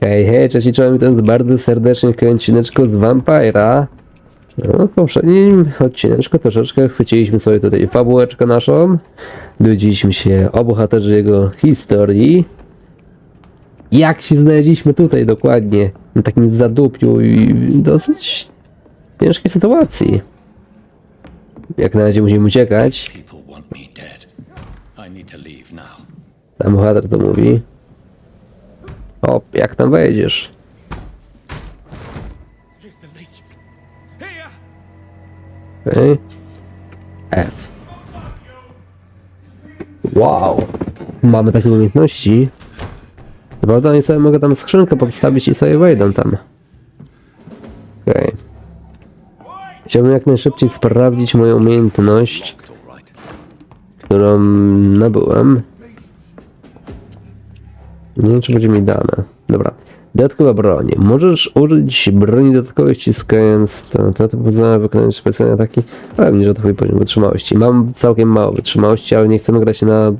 Hej, hej, cześć i czołem, witam bardzo serdecznie w odcineczku z Vampira. No, w poprzednim odcineczku troszeczkę chwyciliśmy sobie tutaj fabułeczkę naszą. Dowiedzieliśmy się o bohaterze jego historii. Jak się znaleźliśmy tutaj dokładnie, na takim zadupiu i dosyć ciężkiej sytuacji. Jak na razie musimy uciekać. Sam bohater to mówi. O, jak tam wejdziesz? F. Wow. Mamy takie umiejętności. Prawda sobie mogę tam skrzynkę podstawić i sobie wejdą tam. Okej. Chciałbym jak najszybciej sprawdzić moją umiejętność, którą nabyłem. Nie wiem, czy będzie mi dane. Dobra. Dodatkowa broń. Możesz użyć broni dodatkowej ściskając to, to, to pozwala wykonać specjalne ataki. Że to twój poziom wytrzymałości. Mam całkiem mało wytrzymałości, ale nie chcemy grać na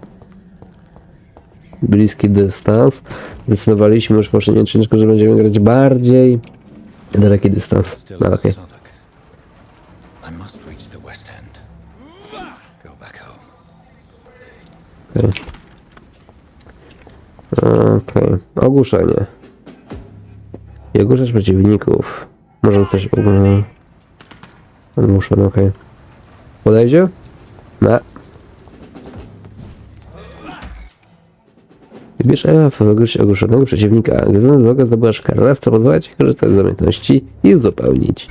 bliski dystans. Zdecydowaliśmy już po odcinku, że będziemy grać bardziej daleki dystans. No, in okej. Southwark. I must reach the West End. Go back Okej. Ogłuszenie. I ogłuszać przeciwników. Może też um, ogłuszony, okej. Podejdzie? Nie. Wybierz EF wygryźć ogłuszonego przeciwnika. Gdy znana droga zdobywasz karę, w co pozwala ci korzystać z umiejętności i uzupełnić.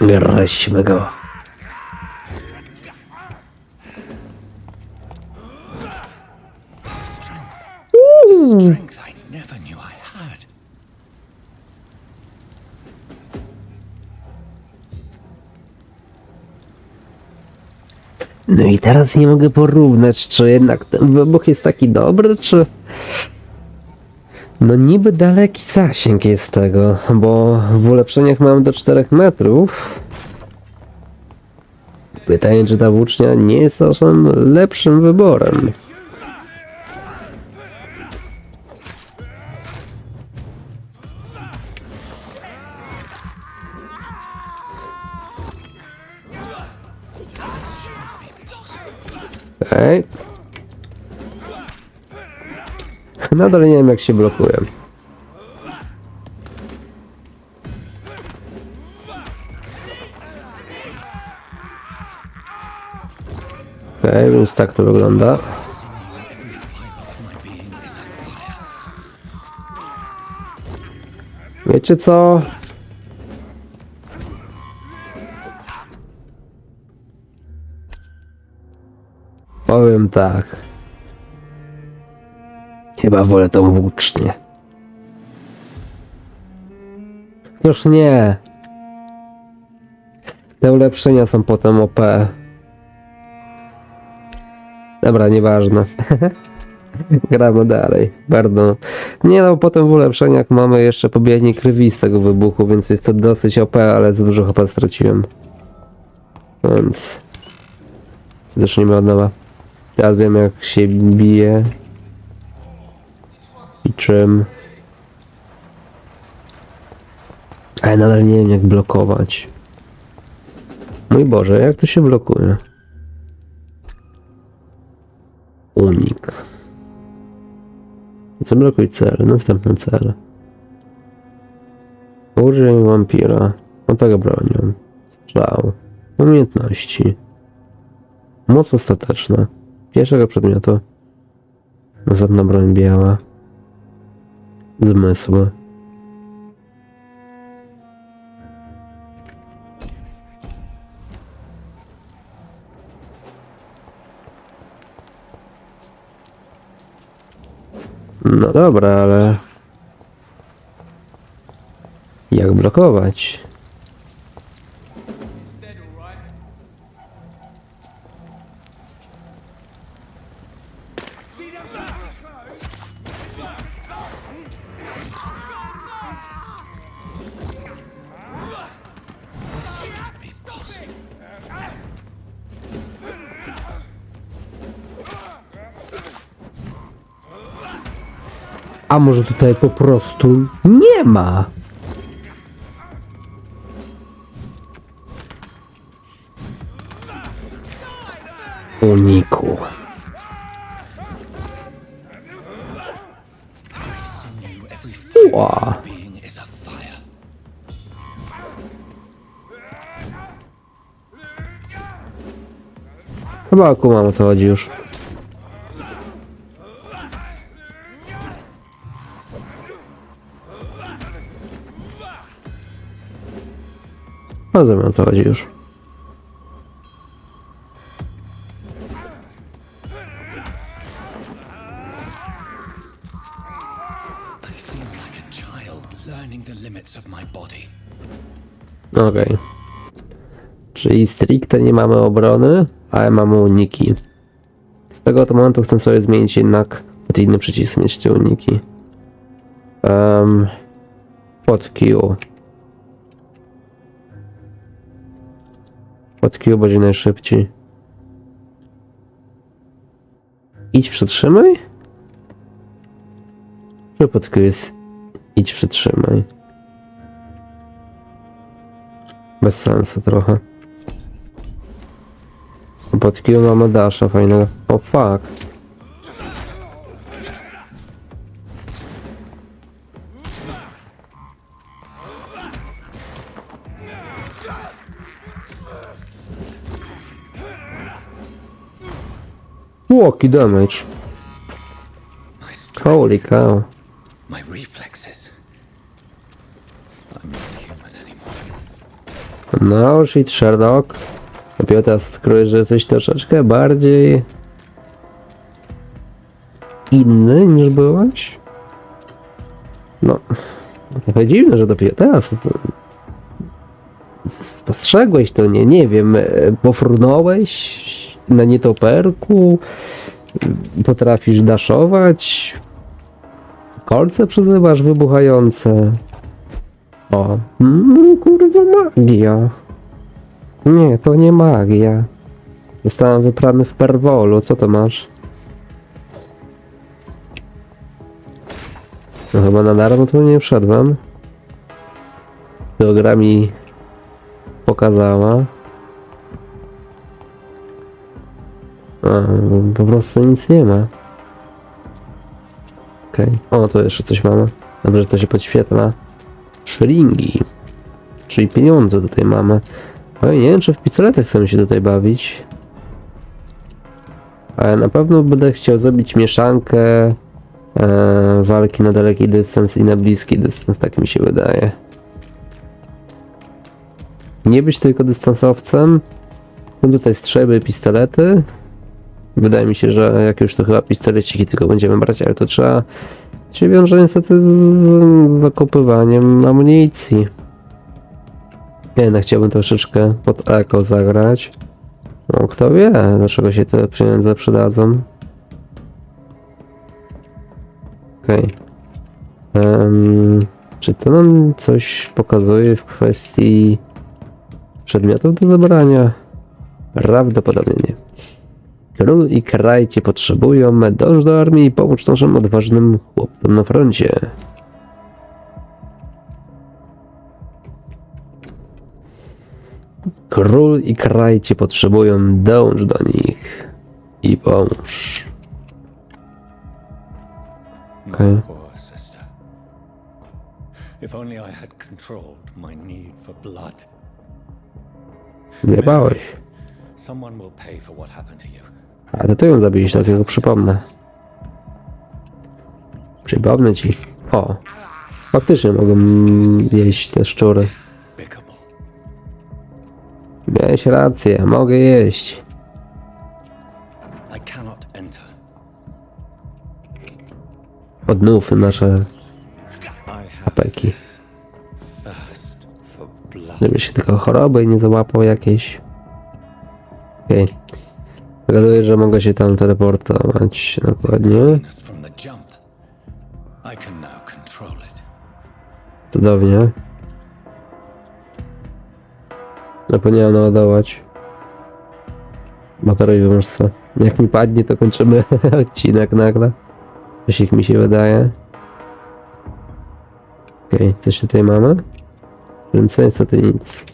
Graźmy go. Strength I never knew I had. No i teraz nie mogę porównać, czy jednak ten wybuch jest taki dobry, czy... No niby daleki zasięg jest tego, bo w ulepszeniach mam do 4 metrów. Pytanie, czy ta włócznia nie jest czasem lepszym wyborem. Okej. Nadal nie wiem jak się blokuje. Okej, więc tak to wygląda. Wiecie co? Powiem tak. Chyba wolę tą włócznię. Już nie. Te ulepszenia są potem OP. Dobra, nieważne. Gramy dalej. Bardzo. Nie no, potem w ulepszeniach mamy jeszcze pobijanie krwi z tego wybuchu, więc jest to dosyć OP, ale za dużo HP straciłem. Więc... Zacznijmy od nowa. Teraz wiem jak się bije. I czym. Ale nadal nie wiem jak blokować. Mój Boże, jak to się blokuje? Unik. Zablokuj cel, następny cel. Użyj wampira. Ataga bronią. Strzał. Umiejętności. Moc ostateczna. Pierwszego przedmiotu. Następna broń biała. Zmysły. No dobra, ale... Jak blokować? A może tutaj po prostu nie ma? Uniku. You, every f- Ła. being is a fire. Chyba kumam co chodzi już. Rozumiem o co chodzi już. Body. Okej. Czyli stricte nie mamy obrony, ale mamy uniki. Z tego momentu chcę sobie zmienić jednak pod inny przycisk mieć te uniki. Um, pod Q. Pod Q będzie najszybciej. Idź przytrzymaj? Czy pod Q jest idź przytrzymaj? Bez sensu trochę. Pod Q mamy dasza fajnego. O fuck. Łoki damage. Holy cow. my reflexes. I'm not human anymore. No, shit Sherlock. Dopiero teraz odkryję, że jesteś troszeczkę bardziej inny niż byłeś. No, trochę dziwne, że dopiero teraz spostrzegłeś to, nie, nie wiem, e, pofrunąłeś na nietoperku, potrafisz daszować, kolce przyzywasz wybuchające. O, mm, kurwa magia. Nie, to nie magia. Zostałem wyprany w perwolu. Co to masz? No chyba na darmo tu nie wszedłem. To gra mi pokazała. Po prostu nic nie ma. Okej. O, tu jeszcze coś mamy. Dobrze, to się podświetla. Szringi. Czyli pieniądze tutaj mamy. Oj, nie wiem, czy w pistoletach chcemy się tutaj bawić. Ale na pewno będę chciał zrobić mieszankę e, walki na daleki dystans i na bliski dystans, tak mi się wydaje. Nie być tylko dystansowcem. No tutaj strzelby, pistolety. Wydaje mi się, że jak już to chyba pistoleciki tylko będziemy brać, ale to trzeba się wiąże niestety z, z zakupywaniem amunicji. Ja jednak chciałbym troszeczkę pod eko zagrać. No kto wie, dlaczego się te pieniądze przydadzą. Okej. Em, czy to nam coś pokazuje w kwestii przedmiotów do zabrania? Prawdopodobnie nie. Król i kraj cię potrzebują, dąż do armii i pomóż naszym odważnym chłopcom na froncie. Król i kraj cię potrzebują, dąż do nich i pomóż. Okay. If only I had controlled my need for blood. Someone will pay for what happened to you. A to ty ją zabiliś, takiego przypomnę. Przypomnę ci. O. Faktycznie mogą jeść te szczury. Miałeś rację, mogę jeść. Odnówmy nasze apeki. Żeby się tylko choroby nie załapał jakieś. Okej. Zgaduję, że mogę się tam teleportować dokładnie. Cudownie. Zapomniałem naładować. Baterii wymuszce. Jak mi padnie, to kończymy odcinek nagle. Coś ich mi się wydaje. Okej, coś tutaj mamy? Więc niestety nic.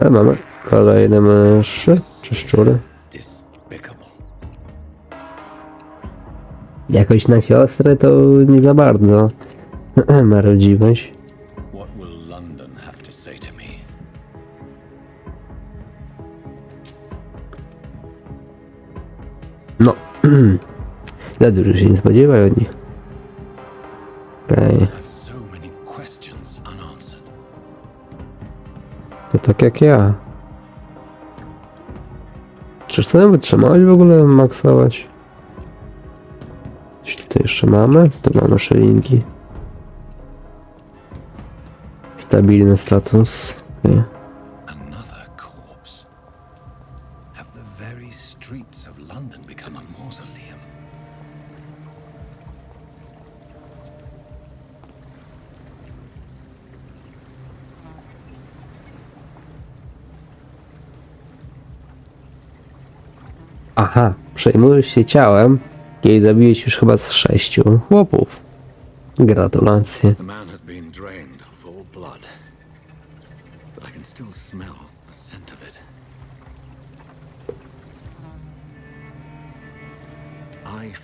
Ale mamy kolejne myszy czy szczury. Jakoś na siostrę to nie za bardzo. To me? No. za dużo się nie spodziewaj od nich. Okej, unanswered. to tak jak ja. Czy chcę wytrzymać w ogóle maksować? Coś tutaj jeszcze mamy? Tu mamy szylingi. Stabilny status. Mausoleum? Aha, przejmujesz się ciałem, kiedy zabiłeś już chyba z sześciu chłopów. Gratulacje.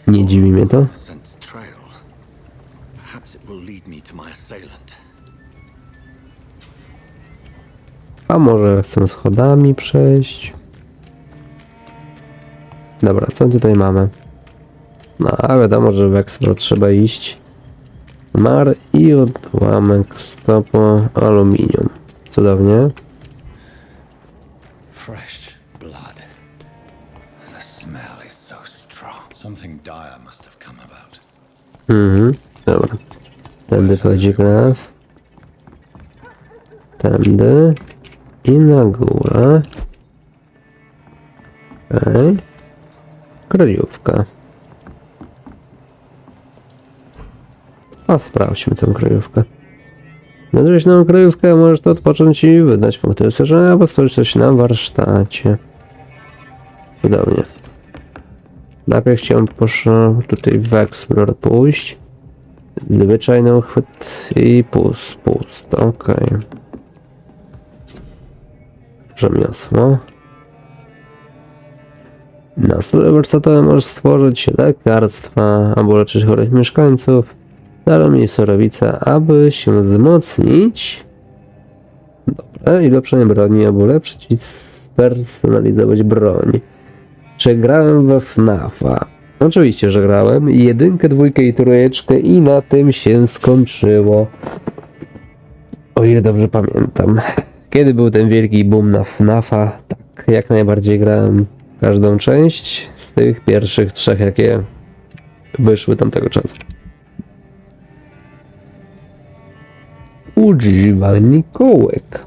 Nie dziwi mnie to. A może chcę schodami przejść? Dobra, co tutaj mamy? No, a wiadomo, że w Expro trzeba iść. Mar i odłamek stopu aluminium. Cudownie. Fresh blood. The smell is so strong. Something dire must have come about. Mhm, dobra. Tędy chodzi krew. Tędy. I na górę. Okej. Kryjówka. A sprawdźmy tę kryjówkę. Nazwieś nową kryjówkę, możesz to odpocząć i wydać punkty wysażenia, albo stworzyć coś na warsztacie. Cudownie. Najpierw chciałem tutaj w Explore pójść. Zwyczajny uchwyt i pust, pust, okej. Rzemiosło. Na stole warsztatowe możesz stworzyć lekarstwa albo leczyć chorych mieszkańców. Darom i surowice, aby się wzmocnić. Dobra, i lepszenie broni, albo ulepszyć i spersonalizować broń. Czy grałem we FNAFa? Oczywiście, że grałem. Jedynkę, dwójkę i trójeczkę i na tym się skończyło. O ile dobrze pamiętam. Kiedy był ten wielki boom na FNAFa? Tak, jak najbardziej grałem każdą część z tych pierwszych trzech, jakie wyszły tamtego czasu. Używanie kołek.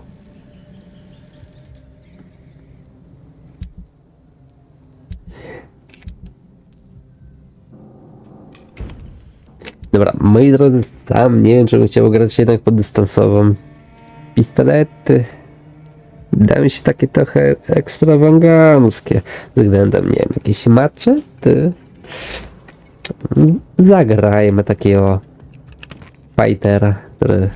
Dobra, moi drodzy, tam nie wiem, czy bym chciał grać jednak pod dystansową. Pistolety. Wydają mi się takie trochę ekstrawaganckie względem, nie wiem, jakieś maczety. Zagrajmy takiego fightera, który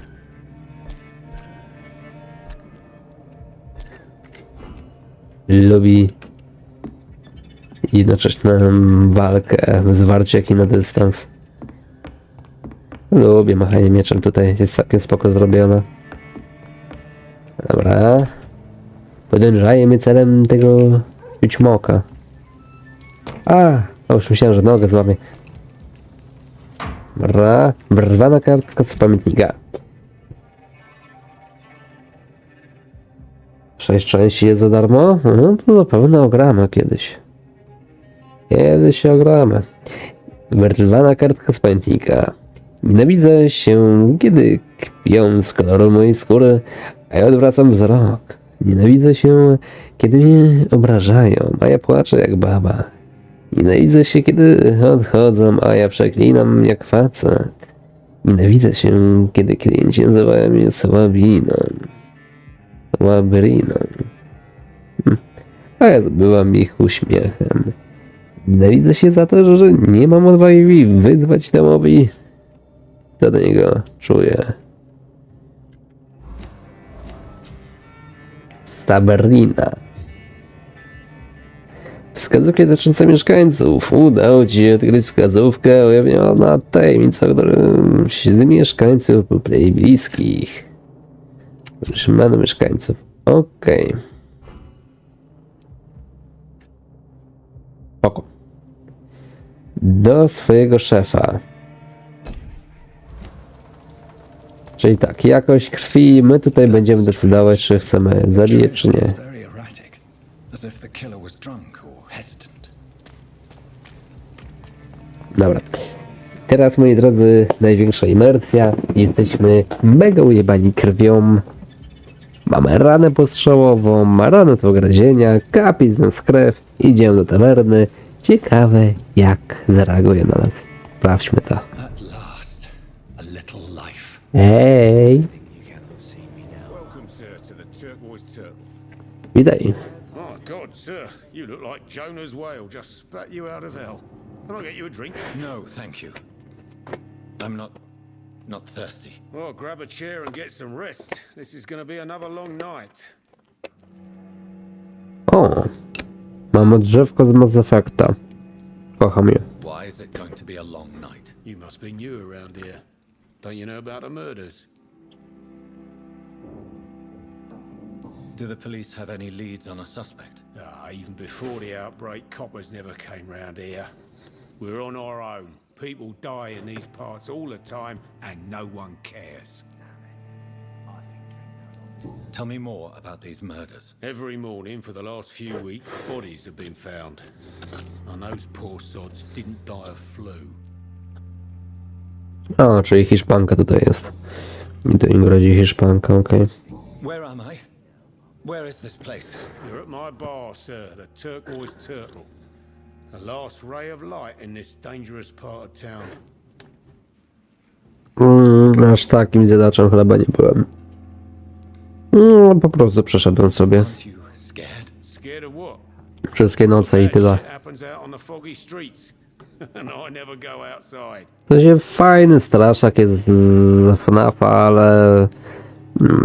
lubi jednocześnie walkę, zwarcie jak i na dystans. Lubię machanie mieczem tutaj, jest całkiem spoko zrobione. Dobra. Podążaje mnie celem tego ćmoka. A, a już myślałem, że nogę złamie. Dobra, brwana kartka z pamiętnika. Sześć części jest za darmo? No to na pewno ogramy kiedyś. Kiedyś się ogramy. Wyrwana kartka z pamiętnika. Nienawidzę się, kiedy kpią z koloru mojej skóry, a ja odwracam wzrok. Nienawidzę się, kiedy mnie obrażają, a ja płaczę jak baba. Nienawidzę się, kiedy odchodzą, a ja przeklinam jak facet. Nienawidzę się, kiedy klienci nazywają mnie słabiną łabryną. Hmm. A ja zbyłam ich uśmiechem. Nienawidzę się za to, że nie mam odwagi wyzwać temowi. Co do niego czuję. Sabrina. Wskazówki dotyczące mieszkańców. Udało ci się odkryć wskazówkę ujawnioną tajemnicą, którym z mieszkańców lub bliskich. Zatrzymano mieszkańców. Okej. Oko. Do swojego szefa. Czyli tak, jakość krwi, my tutaj będziemy decydować, czy chcemy zabijać, czy nie. Dobra. Teraz, moi drodzy, największa imersja. Jesteśmy mega ujebani krwią. Mamy ranę postrzałową, ranę do ograzienia, kapi z nas krew. Idziemy do tawerny. Ciekawe, jak zareaguje na nas. Sprawdźmy to. At last, a little life. Hej! Welcome, sir, to the Turquoise Turtle. Witaj. Oh, God, sir, you look like Jonah's whale just spat you out of hell. Can I get you a drink? No, thank you. I'm not. Not thirsty. Oh, grab a chair and get some rest. This is going to be another long night. O! Mamy drzewko z Mass Effecta. Kocham je. Why is it going to be a long night? You must be new around here. Don't you know about the murders? Do the police have any leads on a suspect? Ah, even before the outbreak, coppers never came round here. We're on our own. People die in these parts all the time, and no one cares. Tell me more about these murders. Every morning for the last few weeks, bodies have been found. And those poor sods didn't die of flu. A, czyli Hiszpanka tutaj jest. I to im grozi Hiszpanka, okej. Where am I? Where is this place? You're at my bar, sir, the Turquoise Turtle. The last ray of light in this dangerous part of town. Mm, aż takim zjadaczem chleba nie byłem. Mm, po prostu przeszedłem sobie scared? Of what? wszystkie noce i tyle. happens out on the foggy streets. and I never go outside. To się fajny straszak jest z FNAF, ale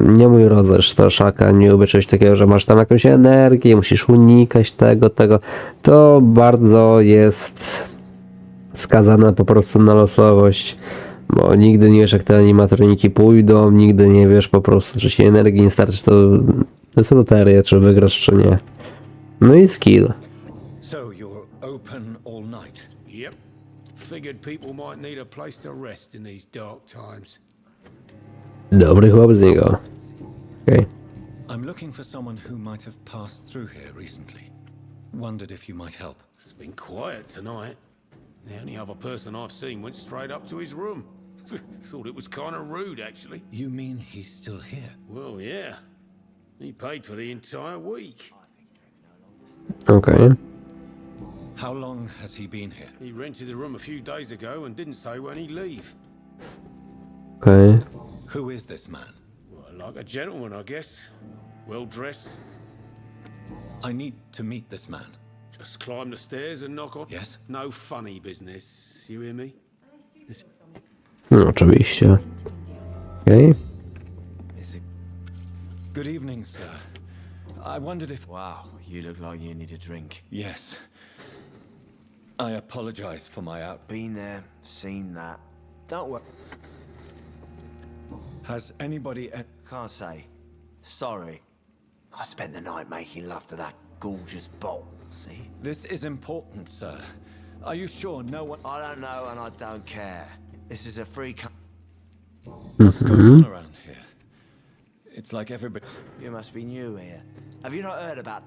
nie mój rodzaj straszaka. Nie lubię czegoś takiego, że masz tam jakąś energię, musisz unikać tego, tego. To bardzo jest skazane po prostu na losowość. Bo nigdy nie wiesz, jak te animatroniki pójdą, nigdy nie wiesz po prostu, czy ci energii nie starczy, to, to jest loteria, czy wygrasz, czy nie. No i skill. So you're open all night? Yep. Figured people might need a place to rest in these dark times. Dobry chłop z niego. Okej. I'm looking for someone who might have passed through here recently. Wondered if you might help. It's been quiet tonight. The only other person I've seen went straight up to his room. Thought it was kind of rude, actually. You mean he's still here? Well, yeah. He paid for the entire week. Okay. How long has he been here? He rented the room a few days ago and didn't say when he'd leave. Okej. Who is this man? Well, like a gentleman, I guess. Well dressed. I need to meet this man. Just climb the stairs and knock on. Yes? No funny business. You hear me? No, oczywiście. Okej. Is it? Good evening, sir. I wondered if. Wow, you look like you need a drink. Yes. I apologize for my out. Been there, seen that. Don't worry. Has anybody. e- Can't say. Sorry. I spent the night making love to that gorgeous bottle, see? This is important, sir. Are you sure no one. I don't know and I don't care. This is a free co- What's going on mm-hmm. around here? It's like everybody. You must be new here. Have you not heard about...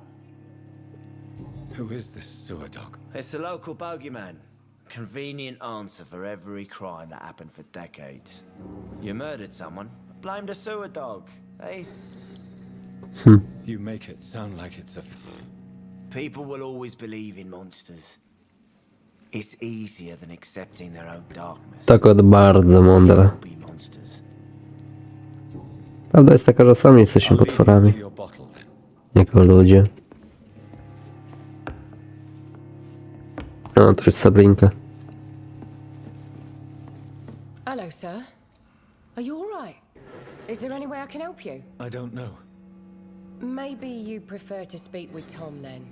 Who is this sewer dog? It's the local bogeyman. Convenient answer for every crime that happened for decades. You murdered someone, blamed a sewer dog, eh? You make it sound like it's a. F- People will always believe in monsters. It's easier than accepting their own darkness. Tak od bardzo mądre. Be monsters. Prawda jest taka, że sami jesteśmy I'll leave potworami. to your bottle then. Jako ludzie. No, to jest Sabrinka. Hello, sir. Are you all right? Is there any way I can help you? I don't know. Maybe you prefer to speak with Tom then.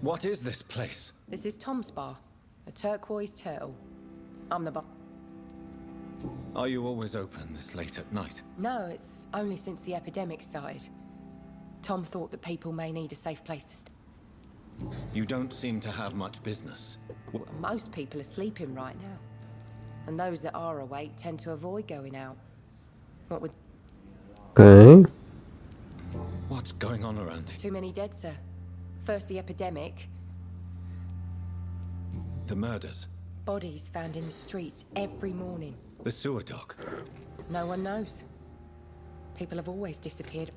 What is this place? This is Tom's bar, a turquoise turtle. I'm the bar. Are you always open this late at night? No, it's only since the epidemic started. Tom thought that people may need a safe place to stay. You don't seem to have much business. Well, most people are sleeping right now. And those that are awake tend to avoid going out. What with Okej. What's going on around here? too many dead, sir? First the epidemic, The murders, bodies found in the streets every morning. the sewer dog. No one knows. People have always disappeared.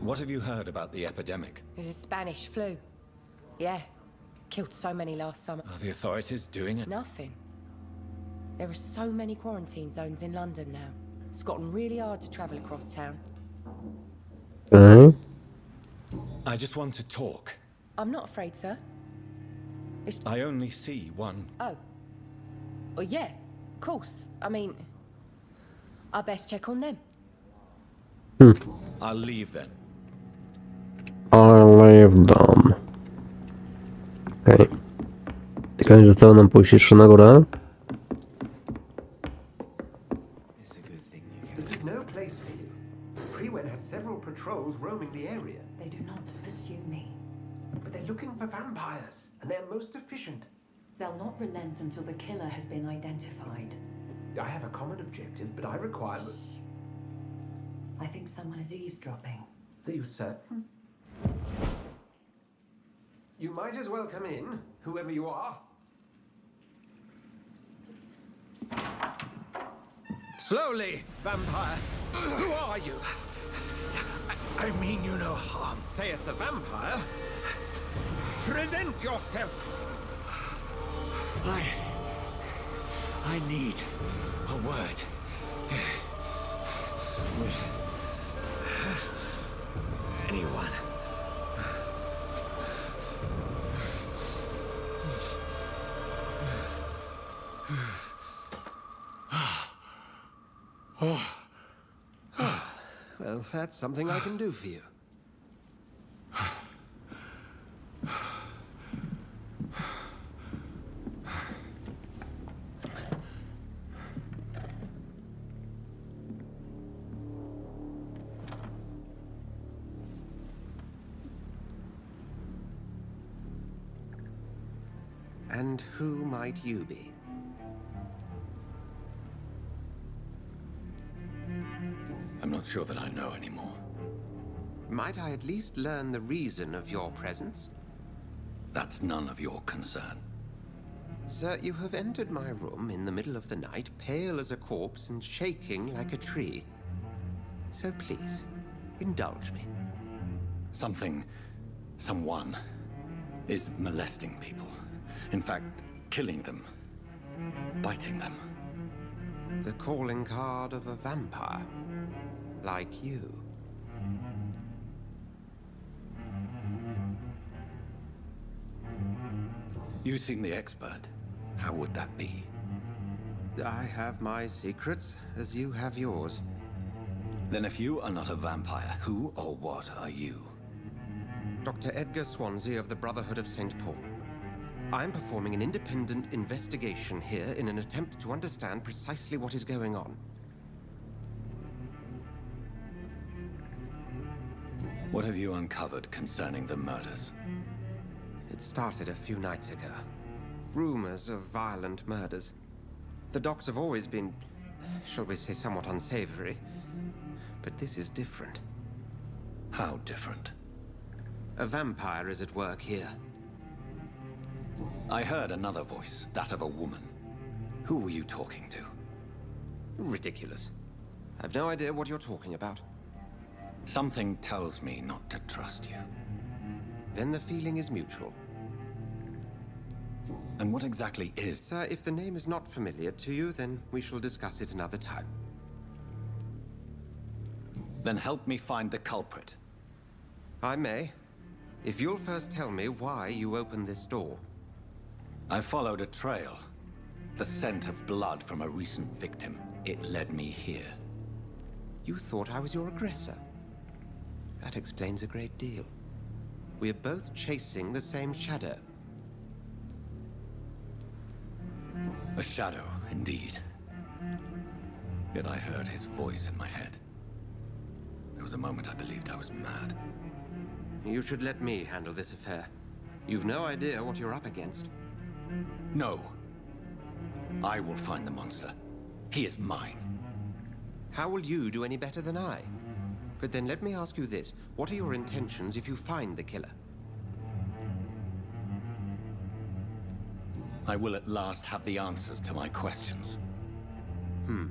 What have you heard about the epidemic? There's a Spanish flu. Yeah. Killed so many last summer. Are the authorities doing it? Nothing. There are so many quarantine zones in London now. It's gotten really hard to travel across town. Okej. I just want to talk. I'm not afraid, sir. It's. I only see one. Oh. Well, yeah, of course. I mean, I best check on them. Hmm. I'll leave then. I'll leave them. Okej. Ciekawe, że to nam pójść jeszcze na górę. It's a good thing you This is no place for you. Freewen has several patrols roaming the area, They do not pursue me. but they're looking for vampires, and they're most efficient. They'll not relent until the killer has been identified. I have a common objective, but I require. I think someone is eavesdropping. Are you certain? You might as well come in, whoever you are. Slowly, vampire. Who are you? I, I mean you no harm, saith the vampire. Present yourself. I. I need a word. With anyone. Well, that's something I can do for you. And who might you be? Sure that I know anymore. Might I at least learn the reason of your presence? That's none of your concern. Sir, you have entered my room in the middle of the night, pale as a corpse and shaking like a tree. So please, indulge me. Something, someone, is molesting people. In fact, killing them, biting them. The calling card of a vampire. Like you. You seem the expert. How would that be? I have my secrets, as you have yours. Then, if you are not a vampire, who or what are you? Dr. Edgar Swansea of the Brotherhood of St. Paul. I am performing an independent investigation here in an attempt to understand precisely what is going on. What have you uncovered concerning the murders? It started a few nights ago. Rumors of violent murders. The docks have always been, shall we say, somewhat unsavory. But this is different. How different? A vampire is at work here. I heard another voice, that of a woman. Who were you talking to? Ridiculous. I've no idea what you're talking about. Something tells me not to trust you. Then the feeling is mutual. And what exactly is... Sir, if the name is not familiar to you, then we shall discuss it another time. Then help me find the culprit. I may. If you'll first tell me why you opened this door. I followed a trail. The scent of blood from a recent victim. It led me here. You thought I was your aggressor. That explains a great deal. We're both chasing the same shadow. A shadow, indeed. Yet I heard his voice in my head. There was a moment I believed I was mad. You should let me handle this affair. You've no idea what you're up against. No. I will find the monster. He is mine. How will you do any better than I? But then let me ask you this. What are your intentions if you find the killer? I will at last have the answers to my questions. Hmm.